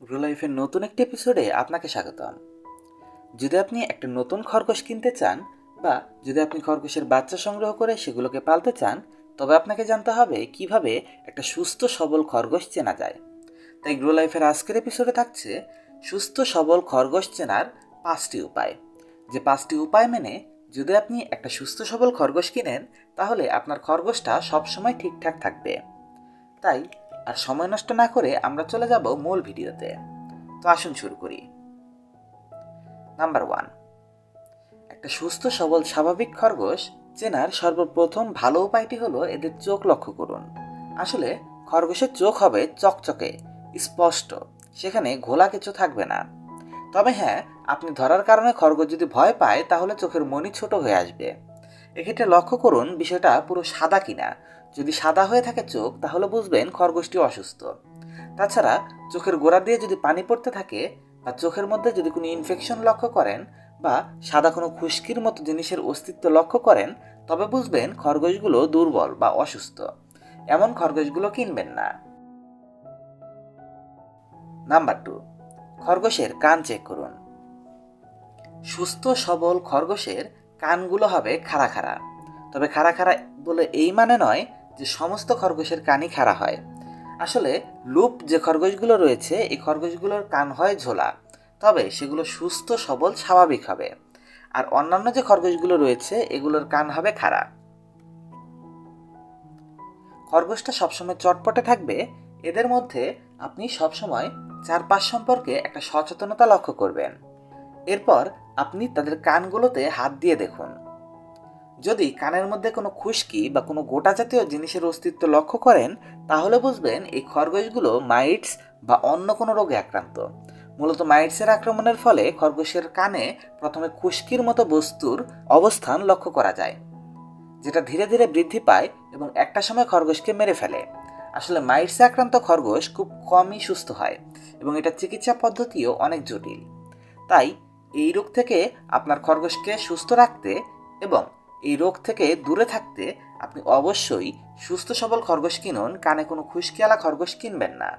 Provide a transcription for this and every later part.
Grow লাইফের নতুন একটি এপিসোডে আপনাকে স্বাগতম। যদি আপনি একটা নতুন খরগোশ কিনতে চান বা যদি আপনি খরগোশের বাচ্চা সংগ্রহ করে সেগুলোকে পালতে চান, তবে আপনাকে জানতে হবে কীভাবে একটা সুস্থ সবল খরগোশ চেনা যায়। তাই গ্রো লাইফের আজকের এপিসোডে থাকছে সুস্থ সবল খরগোশ চেনার পাঁচটি উপায়। যে পাঁচটি উপায় মেনে যদি আপনি একটা সুস্থ সবল খরগোশ কিনেন, তাহলে আপনার খরগোশটা সবসময় ঠিকঠাক থাকবে। তাই আর সময় নষ্ট না করে আমরা চলে যাব মূল ভিডিওতে। তো আসুন শুরু করি। Number one. একটা সুস্থ, সবল, স্বাভাবিক খরগোশ চেনার সর্বপ্রথম ভালো উপায়টি হলো এদের চোখ লক্ষ্য করুন। আসলে খরগোশের চোখ হবে চকচকে, স্পষ্ট, সেখানে ঘোলা কিছু থাকবে না। তবে হ্যাঁ আপনি ধরার কারণে খরগোশ যদি ভয় পায় তাহলে চোখের মনি ছোট হয়ে আসবে। এক্ষেত্রে লক্ষ্য করুন বিষয়টা পুরো সাদা কিনা। যদি সাদা হয়ে থাকে চোখ, তাহলে বুঝবেন খরগোশটি অসুস্থ। তাছাড়া, চোখের গোড়া দিয়ে যদি পানি পড়তে থাকে, বা চোখের মধ্যে যদি কোনো ইনফেকশন লক্ষ্য করেন, বা সাদা কোনো খুশকির মতো জিনিসের অস্তিত্ব লক্ষ্য করেন, তবে বুঝবেন খরগোশগুলো দুর্বল বা অসুস্থ। এমন খরগোশগুলো কিনবেন না। নাম্বার টু, খরগোশের কান চেক করুন। সুস্থ, সবল খরগোশের কানগুলো হবে খাড়া খাড়া। তবে খাড়া খাড়া বলে এই মানে নয় যে সমস্ত খরগোশের কানই খাড়া হয়। আসলে লুপ যে খরগোশগুলো রয়েছে, এই খরগোশগুলোর কান হয় ঝোলা। তবে সেগুলো সুস্থ, সবল, স্বাভাবিক হবে। আর অন্যান্য যে খরগোশগুলো রয়েছে, এগুলোর কান হবে খাড়া। খরগোশটা সবসময় চটপটে থাকবে। এদের মধ্যে আপনি সবসময় চারপাশ সম্পর্কে একটা সচেতনতা লক্ষ্য করবেন। এরপর আপনি তাদের কানগুলোতে হাত দিয়ে দেখুন। যদি কানের মধ্যে কোনো খুশকি বা কোনো গোটা জাতীয় জিনিসের অস্তিত্ব লক্ষ্য করেন, তাহলে বুঝবেন এই খরগোশগুলো মাইটস বা অন্য কোনো রোগে আক্রান্ত। মূলত মাইটসের আক্রমণের ফলে খরগোশের কানে প্রথমে খুশকির মতো বস্তুর অবস্থান লক্ষ্য করা যায়, যেটা ধীরে ধীরে বৃদ্ধি পায় এবং একটা সময় খরগোশকে মেরে ফেলে। আসলে মাইটসে আক্রান্ত খরগোশ খুব কমই সুস্থ হয় এবং এটা চিকিৎসা পদ্ধতিও অনেক জটিল। তাই এই রোগ থেকে আপনার খরগোশকে সুস্থ রাখতে এবং এই রোগ থেকে দূরে থাকতে আপনি অবশ্যই সুস্থ সবল খরগোশ কিনুন, কানে কোনো খুশকিওয়ালা খরগোশ কিনবেন না।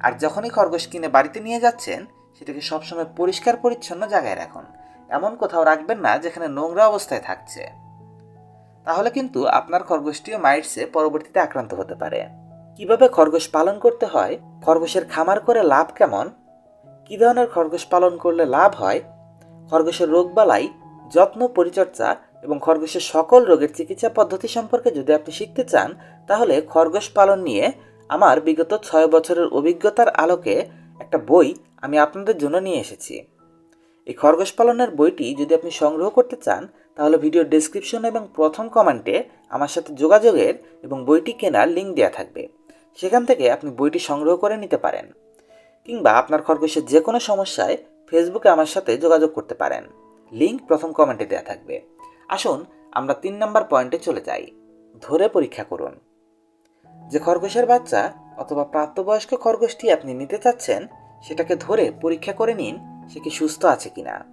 আর যখনই খরগোশ কিনে বাড়িতে নিয়ে যাচ্ছেন, সেটাকে সবসময় পরিষ্কার পরিচ্ছন্ন জায়গায় রাখুন। এমন কোথাও রাখবেন না যেখানে নোংরা অবস্থায় থাকছে। তাহলে কিন্তু আপনার খরগোশটিও মাইটসে পরবর্তীতে আক্রান্ত হতে পারে। কীভাবে খরগোশ পালন করতে হয়, খরগোশের খামার করে লাভ কেমন, কী ধরনের খরগোশ পালন করলে লাভ হয়, খরগোশের রোগবালাই, যত্ন, পরিচর্যা এবং খরগোশের সকল রোগের চিকিৎসা পদ্ধতি সম্পর্কে যদি আপনি শিখতে চান, তাহলে খরগোশ পালন নিয়ে আমার বিগত ছয় বছরের অভিজ্ঞতার আলোকে একটা বই আমি আপনাদের জন্য নিয়ে এসেছি। এই খরগোশ পালনের বইটি যদি আপনি সংগ্রহ করতে চান, তাহলে ভিডিও ডেসক্রিপশন এবং প্রথম কমেন্টে আমার সাথে যোগাযোগের এবং বইটি কেনার লিঙ্ক দেওয়া থাকবে। সেখান থেকে আপনি বইটি সংগ্রহ করে নিতে পারেন। কিংবা আপনার খরগোশের যে কোনো সমস্যায় ফেসবুকে আমার সাথে যোগাযোগ করতে পারেন। লিঙ্ক প্রথম কমেন্টে দেওয়া থাকবে। আসুন, আমরা তিন নম্বর পয়েন্টে চলে যাই। ধরে পরীক্ষা করুন। যে খরগোশের বাচ্চা অথবা প্রাপ্তবয়স্ক খরগোশটি আপনি নিতে চাচ্ছেন, সেটাকে ধরে পরীক্ষা করে নিন সে কি সুস্থ আছে কিনা।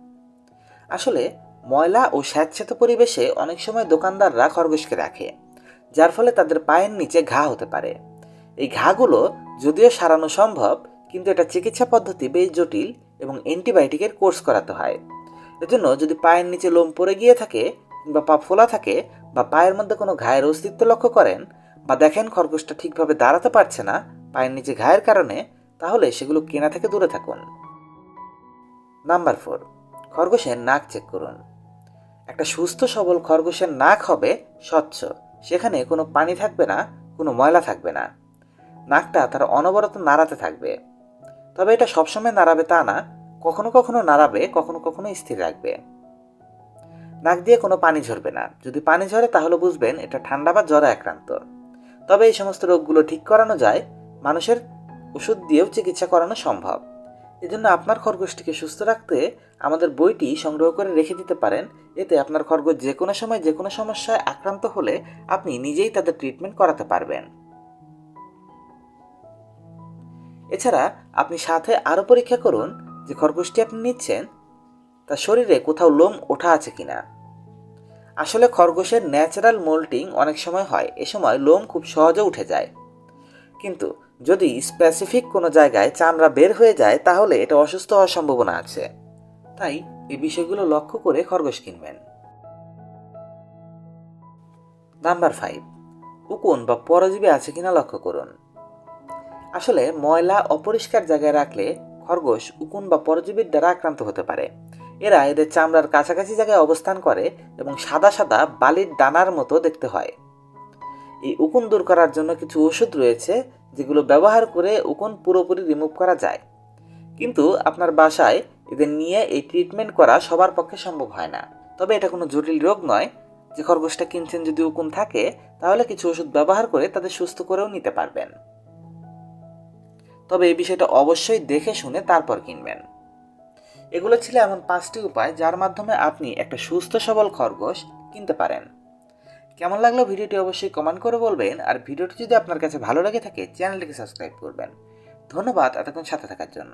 আসলে, ময়লা ও স্যাঁতস্যাঁত পরিবেশে অনেক সময় দোকানদাররা খরগোশকে রাখে, যার ফলে তাদের পায়ের নিচে ঘা হতে পারে। এই ঘাগুলো যদিও সারানো সম্ভব, কিন্তু এটা চিকিৎসা পদ্ধতি বেশ জটিল এবং অ্যান্টিবায়োটিকের কোর্স করাতে হয়। এজন্য যদি পায়ের নিচে লোম পড়ে গিয়ে থাকে কিংবা পা ফোলা থাকে বা পায়ের মধ্যে কোনো ঘায়ের অস্তিত্ব লক্ষ্য করেন বা দেখেন খরগোশটা ঠিকভাবে দাঁড়াতে পারছে না পায়ের নিচে ঘায়ের কারণে, তাহলে সেগুলো কেনা থেকে দূরে থাকুন। নাম্বার ফোর, খরগোশের নাক চেক করুন। একটা সুস্থ সবল খরগোশের নাক হবে স্বচ্ছ। সেখানে কোনো পানি থাকবে না, কোনো ময়লা থাকবে না। নাকটা তার অনবরত নাড়াতে থাকবে। তবে এটা সবসময় নাড়াবে তা না কখনো কখনো নাড়াবে, কখনো কখনো স্থির রাখবে। নাক দিয়ে কোনো পানি ঝরবে না। যদি পানি ঝরে তাহলে বুঝবেন এটা ঠান্ডা বা জ্বরে আক্রান্ত। তবে এই সমস্ত রোগগুলো ঠিক করানো যায়, মানুষের ওষুধ দিয়েও চিকিৎসা করানো সম্ভব। এজন্য আপনার খরগোশটিকে সুস্থ রাখতে আমাদের বইটি সংগ্রহ করে রেখে দিতে পারেন। এতে আপনার খরগোশ যে কোনো সময়, যে কোনো সমস্যায় আক্রান্ত হলে আপনি নিজেই তাদের ট্রিটমেন্ট করাতে পারবেন। এছাড়া আপনি সাথে আরও পরীক্ষা করুন যে খরগোশটি আপনি নিচ্ছেন তার শরীরে কোথাও লোম ওঠা আছে কিনা? আসলে খরগোশের ন্যাচারাল মোল্টিং অনেক সময় হয়, এ সময় লোম খুব সহজে উঠে যায়। কিন্তু যদি স্পেসিফিক কোনো জায়গায় চামড়া বের হয়ে যায়, তাহলে এটা অসুস্থ হওয়ার সম্ভাবনা আছে। তাই এই বিষয়গুলো লক্ষ্য করে খরগোশ কিনবেন। নাম্বার ফাইভ, উকুন বা পরজীবী আছে কিনা লক্ষ্য করুন। আসলে ময়লা অপরিষ্কার জায়গায় রাখলে খরগোশ, উকুন বা পরজীবীর দ্বারা আক্রান্ত হতে পারে। এরা এদের চামড়ার কাছাকাছি জায়গায় অবস্থান করে এবং সাদা সাদা বালির দানার মতো দেখতে হয়। এই উকুন দূর করার জন্য কিছু ওষুধ রয়েছে, যেগুলো ব্যবহার করে উকুন পুরোপুরি রিমুভ করা যায়। কিন্তু আপনার বাসায় এদের নিয়ে এই ট্রিটমেন্ট করা সবার পক্ষে সম্ভব হয় না। তবে এটা কোনো জটিল রোগ নয়। যে খরগোশটা কিনছেন যদি উকুন থাকে, তাহলে কিছু ওষুধ ব্যবহার করে তাদের সুস্থ করেও নিতে পারবেন। তবে এই বিষয়টা অবশ্যই দেখে শুনে তারপর কিনবেন। এগুলো ছিল এমন পাঁচটি উপায় যার মাধ্যমে আপনি একটা সুস্থ সবল খরগোশ কিনতে পারেন। কেমন লাগল ভিডিওটি অবশ্যই কমেন্ট করে বলবেন আর ভিডিওটি যদি আপনার কাছে ভালো লাগে থাকে, চ্যানেলটিকে সাবস্ক্রাইব করবেন। ধন্যবাদ এতক্ষণ সাথে থাকার জন্য।